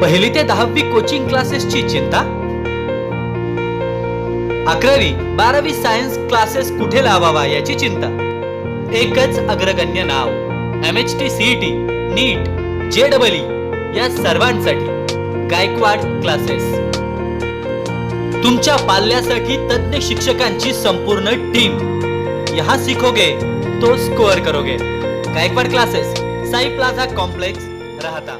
पहिली ते दहावी कोचिंग क्लासेसची चिंता? अकरावी बारावी सायन्स क्लासेस कुठे लावावा याची चिंता? एकच अग्रगण्य नाव M H T CET NEET JEE double या सर्वांसाठी गायकवाड क्लासेस तुमच्या पाल्यासाठी तज्ञ शिक्षकांची संपूर्ण टीम यहाँ सीखोगे तो स्कोअर करोगे. Gaikwad classes Sai plaza complex राहता.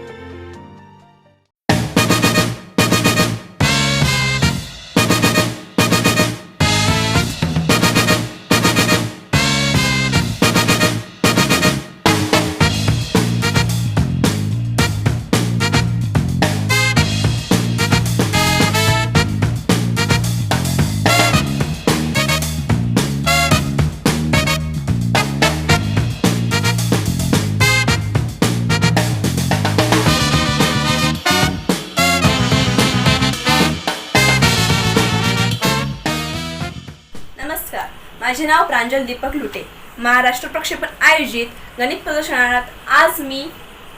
माझे नाव प्रांजल दीपक लुटे. महाराष्ट्र प्रक्षेपण आयोजित गणित प्रदर्शनात आज मी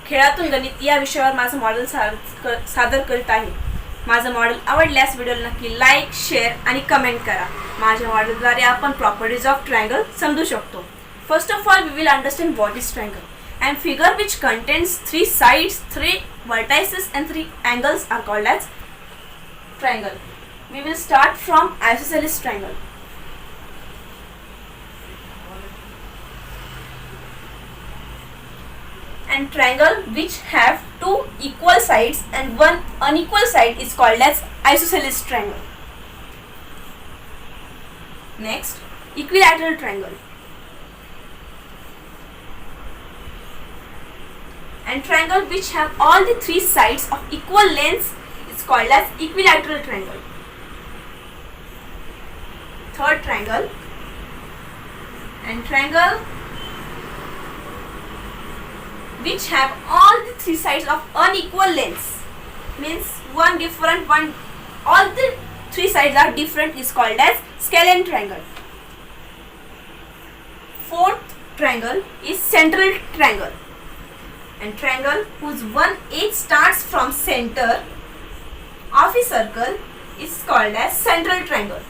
खेळातून गणित या विषयावर माझं मॉडेल क- सादर करीत आहे. माझं मॉडेल आवडल्यास व्हिडिओला नक्की लाईक शेअर आणि कमेंट करा. माझ्या मॉडेलद्वारे आपण प्रॉपर्टीज ऑफ ट्रायंगल समजू शकतो. First of all we will understand what is triangle and figure which contains three sides three vertices and three angles are called as triangle we will start from isosceles triangle and triangle which have two equal sides and one unequal side is called as isosceles triangle. Next, equilateral triangle. And triangle which have all the three sides of equal length is called as equilateral triangle. Third triangle. And triangle which have all the three sides of unequal lengths. Means one different one all the three sides are different is called as scalene triangle. Fourth triangle is central triangle. And triangle whose one edge starts from center of a circle is called as central triangle.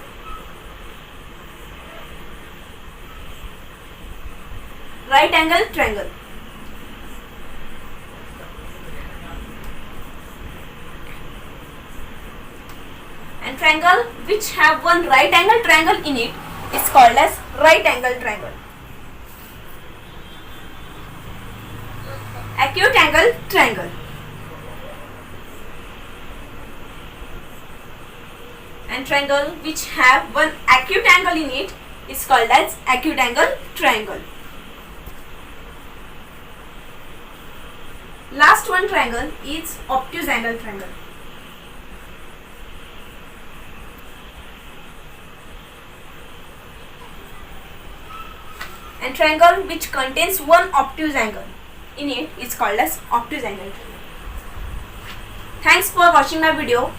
Right angle triangle and triangle which have one right angle triangle in it is called as right angle triangle. Acute angle triangle. And triangle which have one acute angle in it is called as acute angle triangle. Last one triangle is obtuse angle triangle. And triangle which contains one obtuse angle in it is called as obtuse angle. Thanks for watching my video.